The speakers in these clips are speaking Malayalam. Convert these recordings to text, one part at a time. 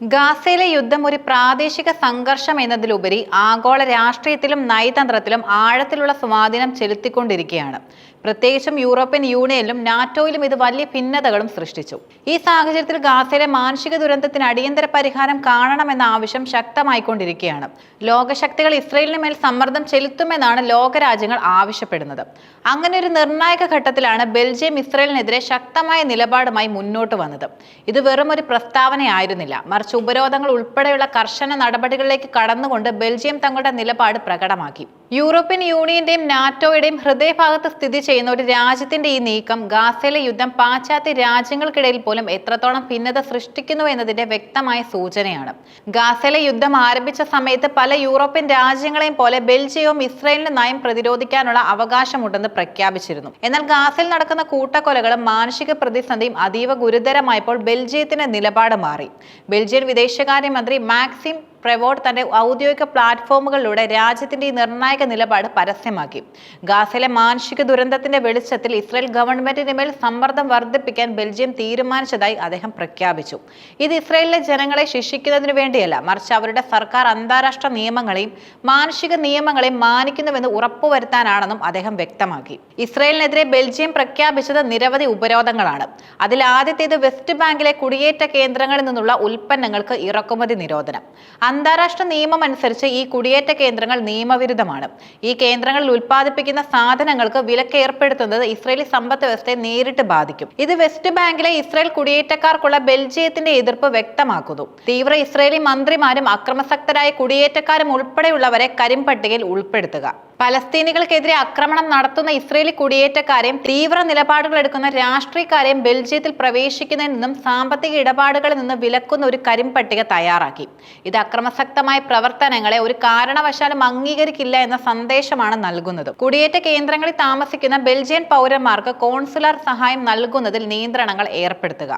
ഗാസയിലെ യുദ്ധം ഒരു പ്രാദേശിക സംഘർഷം എന്നതിലുപരി ആഗോള രാഷ്ട്രീയത്തിലും നയതന്ത്രത്തിലും ആഴത്തിലുള്ള സ്വാധീനം ചെലുത്തിക്കൊണ്ടിരിക്കുകയാണ്. പ്രത്യേകിച്ചും യൂറോപ്യൻ യൂണിയനിലും നാറ്റോയിലും ഇത് വലിയ ഭിന്നതകളും സൃഷ്ടിച്ചു. ഈ സാഹചര്യത്തിൽ ഗാസയിലെ മാനസിക ദുരന്തത്തിന് അടിയന്തര പരിഹാരം കാണണമെന്ന ആവശ്യം ശക്തമായിക്കൊണ്ടിരിക്കുകയാണ്. ലോകശക്തികൾ ഇസ്രയേലിന് മേൽ സമ്മർദ്ദം ചെലുത്തുമെന്നാണ് ലോകരാജ്യങ്ങൾ ആവശ്യപ്പെടുന്നത്. അങ്ങനെ ഒരു നിർണായക ഘട്ടത്തിലാണ് ബെൽജിയം ഇസ്രയേലിനെതിരെ ശക്തമായ നിലപാടുമായി മുന്നോട്ട് വന്നത്. ഇത് വെറും ഒരു പ്രസ്താവനയായിരുന്നില്ല. മറിച്ച് ഉപരോധങ്ങൾ ഉൾപ്പെടെയുള്ള കർശന നടപടികളിലേക്ക് കടന്നുകൊണ്ട് ബെൽജിയം തങ്ങളുടെ നിലപാട് പ്രകടമാക്കി. യൂറോപ്യൻ യൂണിയന്റെയും നാറ്റോയുടെയും ഹൃദയഭാഗത്ത് സ്ഥിതി ചെയ്യുന്ന ഒരു രാജ്യത്തിന്റെ ഈ നീക്കം ഗാസയിലെ യുദ്ധം പാശ്ചാത്യ രാജ്യങ്ങൾക്കിടയിൽ പോലും എത്രത്തോളം ഭിന്നത സൃഷ്ടിക്കുന്നു എന്നതിന്റെ വ്യക്തമായ സൂചനയാണ്. ഗാസയിലെ യുദ്ധം ആരംഭിച്ച സമയത്ത് പല യൂറോപ്യൻ രാജ്യങ്ങളെയും പോലെ ബെൽജിയവും ഇസ്രയേലിന് നയം പ്രതിരോധിക്കാനുള്ള അവകാശമുണ്ടെന്ന് പ്രഖ്യാപിച്ചിരുന്നു. എന്നാൽ ഗാസയിൽ നടക്കുന്ന കൂട്ടക്കൊലകളും മാനുഷിക പ്രതിസന്ധിയും അതീവ ഗുരുതരമായപ്പോൾ ബെൽജിയത്തിന്റെ നിലപാട് മാറി. ബെൽജിയൻ വിദേശകാര്യമന്ത്രി മാക്സിം പ്രവോഡ് തന്റെ ഔദ്യോഗിക പ്ലാറ്റ്ഫോമുകളിലൂടെ രാജ്യത്തിന്റെ ഈ നിർണായക നിലപാട് പരസ്യമാക്കി. ഗാസയിലെ മാനുഷിക ദുരന്തത്തിന്റെ വെളിച്ചത്തിൽ ഇസ്രായേൽ ഗവൺമെന്റിന് മേൽ സമ്മർദ്ദം വർദ്ധിപ്പിക്കാൻ ബെൽജിയം തീരുമാനിച്ചതായി അദ്ദേഹം പ്രഖ്യാപിച്ചു. ഇത് ഇസ്രായേലിലെ ജനങ്ങളെ ശിക്ഷിക്കുന്നതിനു വേണ്ടിയല്ല മറിച്ച് അവരുടെ സർക്കാർ അന്താരാഷ്ട്ര നിയമങ്ങളെയും മാനുഷിക നിയമങ്ങളെയും മാനിക്കുന്നുവെന്ന് ഉറപ്പുവരുത്താനാണെന്നും അദ്ദേഹം വ്യക്തമാക്കി. ഇസ്രായേലിനെതിരെ ബെൽജിയം പ്രഖ്യാപിച്ചത് നിരവധി ഉപരോധങ്ങളാണ്. അതിൽ ആദ്യത്തേത് വെസ്റ്റ് ബാങ്കിലെ കുടിയേറ്റ കേന്ദ്രങ്ങളിൽ നിന്നുള്ള ഉൽപ്പന്നങ്ങൾക്ക് ഇറക്കുമതി നിരോധനം. അന്താരാഷ്ട്ര നിയമം അനുസരിച്ച് ഈ കുടിയേറ്റ കേന്ദ്രങ്ങൾ നിയമവിരുദ്ധമാണ്. ഈ കേന്ദ്രങ്ങളിൽ ഉൽപ്പാദിപ്പിക്കുന്ന സാധനങ്ങൾക്ക് വിലക്ക് ഏർപ്പെടുത്തുന്നത് ഇസ്രയേലി സമ്പദ് വ്യവസ്ഥയെ നേരിട്ട് ബാധിക്കും. ഇത് വെസ്റ്റ് ബാങ്കിലെ ഇസ്രായേൽ കുടിയേറ്റക്കാർക്കുള്ള ബെൽജിയത്തിന്റെ എതിർപ്പ് വ്യക്തമാക്കുന്നു. തീവ്ര ഇസ്രയേലി മന്ത്രിമാരും അക്രമസക്തരായ കുടിയേറ്റക്കാരും ഉൾപ്പെടെയുള്ളവരെ കരിമ്പട്ടികയിൽ ഉൾപ്പെടുത്തുക. പലസ്തീനികൾക്കെതിരെ ആക്രമണം നടത്തുന്ന ഇസ്രയേലി കുടിയേറ്റക്കാരെയും തീവ്ര നിലപാടുകൾ എടുക്കുന്ന രാഷ്ട്രീയക്കാരെയും ബെൽജിയത്തിൽ പ്രവേശിക്കുന്നതിൽ നിന്നും സാമ്പത്തിക ഇടപാടുകളിൽ നിന്ന് വിലക്കുന്ന ഒരു കരിമ്പട്ടിക തയ്യാറാക്കി. ഇത് അക്രമസക്തമായ പ്രവർത്തനങ്ങളെ ഒരു കാരണവശാലും അംഗീകരിക്കില്ല എന്ന സന്ദേശമാണ് നൽകുന്നത്. കുടിയേറ്റ കേന്ദ്രങ്ങളിൽ താമസിക്കുന്ന ബെൽജിയൻ പൗരന്മാർക്ക് കോൺസുലാർ സഹായം നൽകുന്നതിൽ നിയന്ത്രണങ്ങൾ ഏർപ്പെടുത്തുക.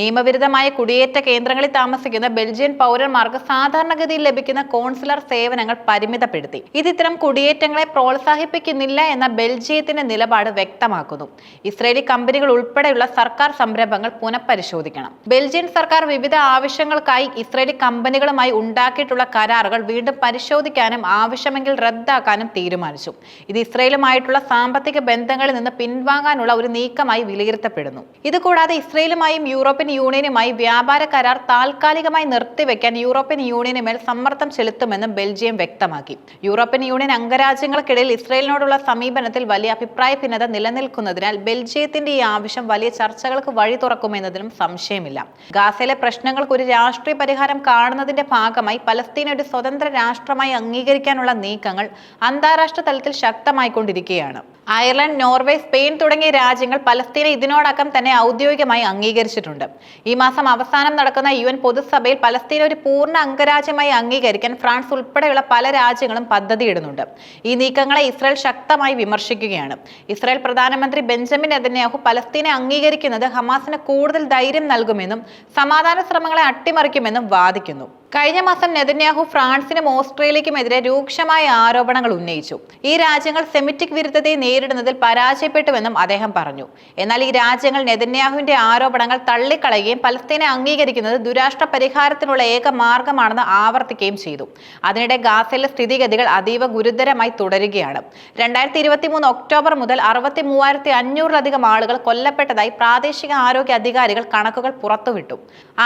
നിയമവിരുദ്ധമായ കുടിയേറ്റ കേന്ദ്രങ്ങളിൽ താമസിക്കുന്ന ബെൽജിയൻ പൗരന്മാർക്ക് സാധാരണഗതിയിൽ ലഭിക്കുന്ന കോൺസുലർ സേവനങ്ങൾ പരിമിതപ്പെടുത്തി. ഇത് ഇത്തരം കുടിയേറ്റങ്ങളെ പ്രോത്സാഹിപ്പിക്കുന്നില്ല എന്ന ബെൽജിയത്തിന്റെ നിലപാട് വ്യക്തമാക്കുന്നു. ഇസ്രയേലി കമ്പനികൾ ഉൾപ്പെടെയുള്ള സർക്കാർ സംരംഭങ്ങൾ പുനഃപരിശോധിക്കണം. ബെൽജിയൻ സർക്കാർ വിവിധ ആവശ്യങ്ങൾക്കായി ഇസ്രയേലി കമ്പനികളുമായി ഉണ്ടാക്കിയിട്ടുള്ള കരാറുകൾ വീണ്ടും പരിശോധിക്കാനും ആവശ്യമെങ്കിൽ റദ്ദാക്കാനും തീരുമാനിച്ചു. ഇത് ഇസ്രയേലുമായിട്ടുള്ള സാമ്പത്തിക ബന്ധങ്ങളിൽ നിന്ന് പിൻവാങ്ങാനുള്ള ഒരു നീക്കമായി വിലയിരുത്തപ്പെടുന്നു. ഇതുകൂടാതെ ഇസ്രയേലുമായും യൂറോപ്യൻ യൂണിയനുമായി വ്യാപാര കരാർ താൽക്കാലികമായി നിർത്തിവെക്കാൻ യൂറോപ്യൻ യൂണിയന് മേൽ സമ്മർദ്ദം ചെലുത്തുമെന്നും ബെൽജിയം വ്യക്തമാക്കി. യൂറോപ്യൻ യൂണിയൻ അംഗരാജ്യങ്ങൾക്കിടയിൽ ഇസ്രയേലിനോടുള്ള സമീപനത്തിൽ വലിയ അഭിപ്രായ ഭിന്നത നിലനിൽക്കുന്നതിനാൽ ബെൽജിയത്തിന്റെ ഈ ആവശ്യം വലിയ ചർച്ചകൾക്ക് വഴി തുറക്കുമെന്നതിനും സംശയമില്ല. ഗാസയിലെ പ്രശ്നങ്ങൾക്ക് ഒരു രാഷ്ട്രീയ പരിഹാരം കാണുന്നതിന്റെ ഭാഗമായി പലസ്തീനെ ഒരു സ്വതന്ത്ര രാഷ്ട്രമായി അംഗീകരിക്കാനുള്ള നീക്കങ്ങൾ അന്താരാഷ്ട്ര തലത്തിൽ ശക്തമായിക്കൊണ്ടിരിക്കുകയാണ്. അയർലൻഡ് നോർവേ സ്പെയിൻ തുടങ്ങിയ രാജ്യങ്ങൾ പലസ്തീനെ ഇതിനോടകം തന്നെ ഔദ്യോഗികമായി അംഗീകരിച്ചിട്ടുണ്ട്. ഈ മാസം അവസാനം നടക്കുന്ന യു എൻ പൊതുസഭയിൽ പലസ്തീനെ ഒരു പൂർണ അംഗരാജ്യമായി അംഗീകരിക്കാൻ ഫ്രാൻസ് ഉൾപ്പെടെയുള്ള പല രാജ്യങ്ങളും പദ്ധതിയിടുന്നുണ്ട്. ഈ നീക്കങ്ങളെ ഇസ്രായേൽ ശക്തമായി വിമർശിക്കുകയാണ്. ഇസ്രായേൽ പ്രധാനമന്ത്രി ബെഞ്ചമിൻ നെതന്യാഹു പലസ്തീനെ അംഗീകരിക്കുന്നത് ഹമാസിന് കൂടുതൽ ധൈര്യം നൽകുമെന്നും സമാധാന ശ്രമങ്ങളെ അട്ടിമറിക്കുമെന്നും വാദിക്കുന്നു. കഴിഞ്ഞ മാസം നെതന്യാഹു ഫ്രാൻസിനും ഓസ്ട്രേലിയക്കുമെതിരെ രൂക്ഷമായ ആരോപണങ്ങൾ ഉന്നയിച്ചു. ഈ രാജ്യങ്ങൾ സെമിറ്റിക് വിരുദ്ധതയെ നേരിടുന്നതിൽ പരാജയപ്പെട്ടുവെന്നും അദ്ദേഹം പറഞ്ഞു. എന്നാൽ ഈ രാജ്യങ്ങൾ നെതന്യാഹുവിന്റെ ആരോപണങ്ങൾ തള്ളിക്കളയുകയും പലസ്തീനെ അംഗീകരിക്കുന്നത് ദുരാഷ്ട്ര പരിഹാരത്തിനുള്ള ഏക മാർഗമാണെന്ന് ആവർത്തിക്കുകയും ചെയ്തു. അതിനിടെ ഗാസയിലെ സ്ഥിതിഗതികൾ അതീവ ഗുരുതരമായി തുടരുകയാണ്. രണ്ടായിരത്തി ഇരുപത്തി മൂന്ന് ഒക്ടോബർ മുതൽ അറുപത്തി മൂവായിരത്തി അഞ്ഞൂറിലധികം ആളുകൾ കൊല്ലപ്പെട്ടതായി പ്രാദേശിക ആരോഗ്യ അധികാരികൾ കണക്കുകൾ പുറത്തുവിട്ടു.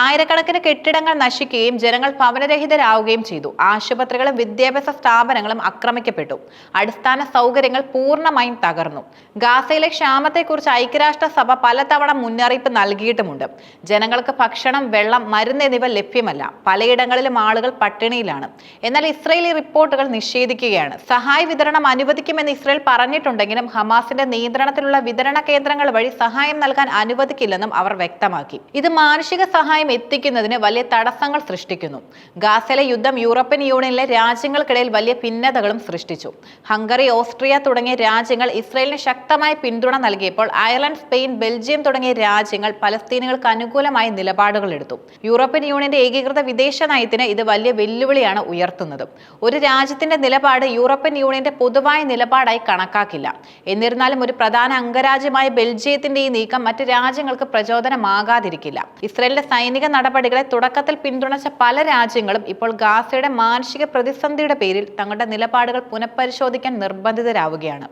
ആയിരക്കണക്കിന് കെട്ടിടങ്ങൾ നശിക്കുകയും ജനങ്ങൾ ഭവനരഹിതരാവുകയും ചെയ്തു. ആശുപത്രികളും വിദ്യാഭ്യാസ സ്ഥാപനങ്ങളും ആക്രമിക്കപ്പെട്ടു. അടിസ്ഥാന സൗകര്യങ്ങൾ പൂർണമായും തകർന്നു. ഗാസയിലെ ക്ഷാമത്തെക്കുറിച്ച് ഐക്യരാഷ്ട്രസഭ പലതവണ മുന്നറിയിപ്പ് നൽകിയിട്ടുമുണ്ട്. ജനങ്ങൾക്ക് ഭക്ഷണം വെള്ളം മരുന്ന് എന്നിവ ലഭ്യമല്ല. പലയിടങ്ങളിലും ആളുകൾ പട്ടിണിയിലാണ്. എന്നാൽ ഇസ്രയേലി റിപ്പോർട്ടുകൾ നിഷേധിക്കുകയാണ്. സഹായ വിതരണം അനുവദിക്കുമെന്ന് ഇസ്രയേൽ പറഞ്ഞിട്ടുണ്ടെങ്കിലും ഹമാസിന്റെ നിയന്ത്രണത്തിലുള്ള വിതരണ കേന്ദ്രങ്ങൾ വഴി സഹായം നൽകാൻ അനുവദിക്കില്ലെന്നും അവർ വ്യക്തമാക്കി. ഇത് മാനുഷിക സഹായം എത്തിക്കുന്നതിന് വലിയ തടസ്സങ്ങൾ സൃഷ്ടിക്കുന്നു. ഗാസയിലെ യുദ്ധം യൂറോപ്യൻ യൂണിയനിലെ രാജ്യങ്ങൾക്കിടയിൽ വലിയ ഭിന്നതകളും സൃഷ്ടിച്ചു. ഹംഗറി ഓസ്ട്രിയ തുടങ്ങിയ രാജ്യങ്ങൾ ഇസ്രയേലിന് ശക്തമായ പിന്തുണ നൽകിയപ്പോൾ അയർലൻഡ് സ്പെയിൻ ബെൽജിയം തുടങ്ങിയ രാജ്യങ്ങൾ പലസ്തീനുകൾക്ക് അനുകൂലമായ നിലപാടുകൾ എടുത്തു. യൂറോപ്യൻ യൂണിയന്റെ ഏകീകൃത വിദേശ നയത്തിന് ഇത് വലിയ വെല്ലുവിളിയാണ് ഉയർത്തുന്നത്. ഒരു രാജ്യത്തിന്റെ നിലപാട് യൂറോപ്യൻ യൂണിയന്റെ പൊതുവായ നിലപാടായി കണക്കാക്കില്ല. എന്നിരുന്നാലും ഒരു പ്രധാന അംഗരാജ്യമായ ബെൽജിയത്തിന്റെ ഈ നീക്കം മറ്റ് രാജ്യങ്ങൾക്ക് പ്രചോദനമാകാതിരിക്കില്ല. ഇസ്രയേലിന്റെ സൈനിക നടപടികളെ തുടക്കത്തിൽ പിന്തുണച്ച പല രാജ്യങ്ങളും ഇപ്പോൾ ഗാസയുടെ മാനുഷിക പ്രതിസന്ധിയുടെ പേരിൽ തങ്ങളുടെ നിലപാടുകൾ പുനഃപരിശോധിക്കാൻ നിർബന്ധിതരാവുകയാണ്.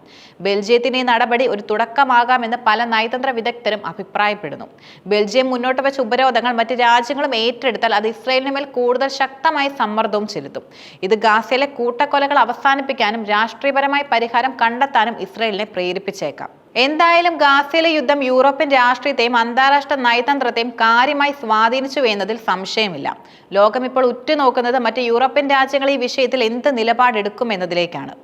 ബെൽജിയത്തിന്റെ ഈ നടപടി ഒരു തുടക്കമാകാമെന്ന് പല നയതന്ത്ര വിദഗ്ധരും അഭിപ്രായപ്പെടുന്നു. ബെൽജിയം മുന്നോട്ട് വെച്ച ഉപരോധങ്ങൾ മറ്റ് രാജ്യങ്ങളും ഏറ്റെടുത്താൽ അത് ഇസ്രയേലിന് മേൽ കൂടുതൽ ശക്തമായ സമ്മർദ്ദവും ചെലുത്തും. ഇത് ഗാസയിലെ കൂട്ടക്കൊലകൾ അവസാനിപ്പിക്കാനും രാഷ്ട്രീയപരമായ പരിഹാരം കണ്ടെത്താനും ഇസ്രയേലിനെ പ്രേരിപ്പിച്ചേക്കാം. എന്തായാലും ഗാസയിലെ യുദ്ധം യൂറോപ്യൻ രാഷ്ട്രീയത്തെയും അന്താരാഷ്ട്ര നയതന്ത്രത്തെയും കാര്യമായി സ്വാധീനിച്ചു എന്നതിൽ സംശയമില്ല. ലോകം ഇപ്പോൾ ഉറ്റുനോക്കുന്നത് മറ്റ് യൂറോപ്യൻ രാജ്യങ്ങൾ ഈ വിഷയത്തിൽ എന്ത് നിലപാടെടുക്കും എന്നതിലേക്കാണ്.